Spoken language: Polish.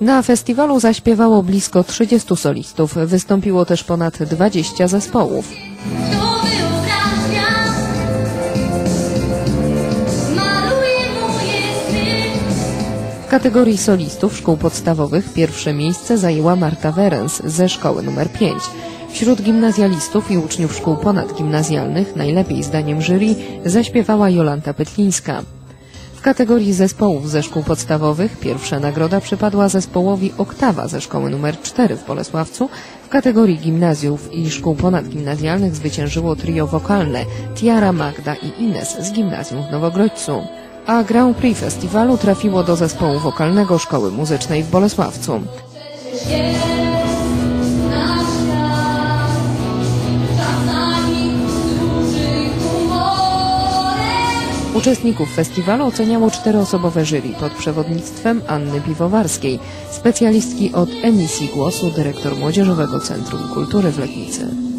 Na festiwalu zaśpiewało blisko 30 solistów, wystąpiło też ponad 20 zespołów. W kategorii solistów szkół podstawowych pierwsze miejsce zajęła Marta Werens ze szkoły nr 5. Wśród gimnazjalistów i uczniów szkół ponadgimnazjalnych najlepiej zdaniem jury zaśpiewała Jolanta Pytlińska. Kategorii zespołów ze szkół podstawowych pierwsza nagroda przypadła zespołowi Oktawa ze szkoły nr 4 w Bolesławcu. W kategorii gimnazjów i szkół ponadgimnazjalnych zwyciężyło trio wokalne Tiara, Magda i Ines z gimnazjum w Nowogrodźcu. A Grand Prix festiwalu trafiło do zespołu wokalnego Szkoły Muzycznej w Bolesławcu. Uczestników festiwalu oceniało czteroosobowe jury pod przewodnictwem Anny Piwowarskiej, specjalistki od emisji głosu, dyrektor Młodzieżowego Centrum Kultury w Letnicy.